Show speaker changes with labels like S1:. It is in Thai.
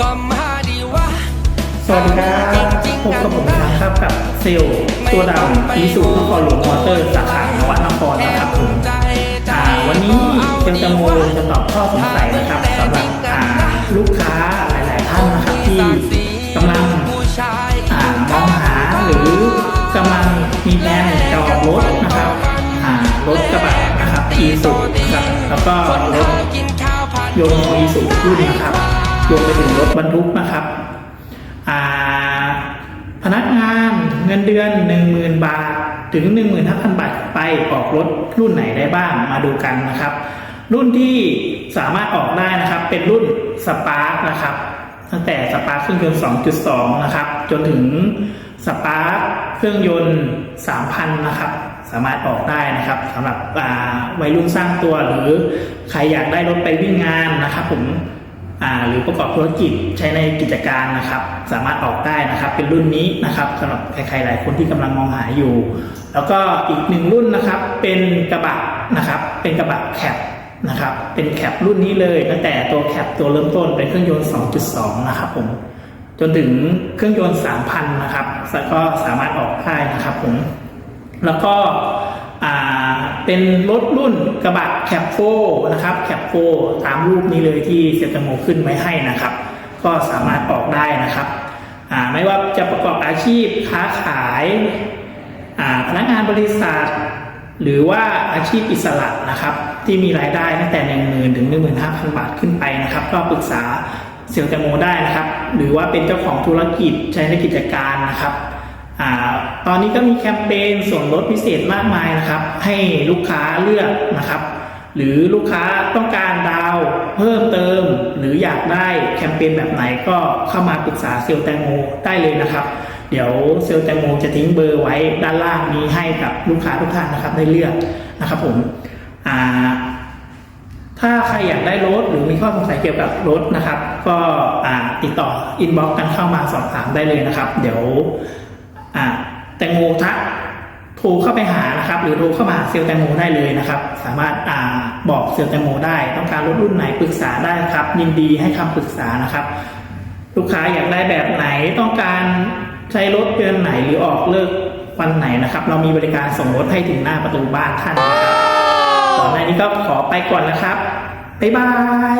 S1: ก็มาดีวะ
S2: สวัสดีครับพบกับผมนะครับกับเซลล์ตัวดำอีสูนครหลวงมอเตอร์สาขานวัดนครนะครับผมอ่าวันนี้เซลล์จะโมจะตอบข้อสงสัยนะครับสำหรับอ่าลูกค้าหลาย ๆ ท่านนะครับที่กำลังอ่ามองหาหรือกำลังมีแผนจะออกรถนะครับอ่ารถกระบะนะครับอีสูนะครับแล้วก็รถยนต์อีสูรุ่นนะครับ รวมไปถึงรถบรรทุกนะครับพนักงานเงินเดือน 10,000 บาท ถึง 15,000 บาทไปออกรถรุ่นไหนได้บ้างมาดูกันนะครับ รุ่นที่สามารถออกได้นะครับ เป็นรุ่นสปาร์คนะครับตั้งแต่สปาร์คเครื่องยนต์ 2.2 นะครับ จนถึงสปาร์คเครื่องยนต์ 3,000 นะครับ สามารถออกได้นะครับสำหรับวัยรุ่นสร้างตัวหรือใครอยากได้รถไปวิ่งงานนะครับผม หรือประกอบธุรกิจใช้ในกิจการนะครับ สามารถออกได้นะครับ เป็นรุ่นนี้นะครับสำหรับใครๆหลายคนที่กำลังมองหาอยู่ แล้วก็อีกหนึ่งรุ่นนะครับ เป็นกระบะนะครับ เป็นกระบะแคปนะครับ เป็นแคปรุ่นนี้เลยตั้งแต่ตัวแคปตัวเริ่มต้นเป็นเครื่องยนต์ 2.2 นะครับผมจนถึงเครื่องยนต์ 3,000 นะครับก็สามารถออกได้นะครับผมแล้วก็ เป็นรถรุ่นกระบะแคปโฟนะครับแคปโฟตามรูปนี้เลยที่เซตโมขึ้นไว้ให้นะครับ ก็สามารถออกได้นะครับไม่ว่าจะประกอบอาชีพค้าขายพนักงานบริษัท หรือว่าอาชีพอิสระนะครับ ที่มีรายได้ตั้งแต่1 0,000ถึง15,000บาทขึ้นไปนะครับ ก็ปรึกษาเซลแตโมได้นะครับ หรือว่าเป็นเจ้าของธุรกิจใช้ในกิจการนะครับ ตอนนี้ก็มีแคมเปญส่วนลดพิเศษมากมายนะครับ ให้ลูกค้าเลือกนะครับ หรือลูกค้าต้องการดาวเพิ่มเติม หรืออยากได้แคมเปญแบบไหนก็เข้ามาปรึกษาเซลแตงโมได้เลยนะครับ เดี๋ยวเซลแตงโมจะทิ้งเบอร์ไว้ด้านล่างนี้ให้กับลูกค้าทุกท่านนะครับได้เลือกนะครับผมถ้าใครอยากได้รถหรือมีข้อสงสัยเกี่ยวกับรถนะครับ ก็ติดต่ออินบ็อกซ์กันเข้ามาสอบถามได้เลยนะครับ เดี๋ยว แตงโมทักโทรเข้าไปหานะครับ หรือโทรเข้ามาเซลล์แตงโมได้เลยนะครับ สามารถอ่าบอกเซลล์แตงโมได้ต้องการรถรุ่นไหนปรึกษาได้ครับ ยินดีให้คำปรึกษานะครับ ลูกค้าอยากได้แบบไหนต้องการใช้รถเดือนไหนหรือออกเลิกวันไหนนะครับ เรามีบริการส่งรถให้ถึงหน้าประตูบ้านท่านนะครับก่อนหน้านี้ก็ขอไปก่อนนะครับบ๊ายบาย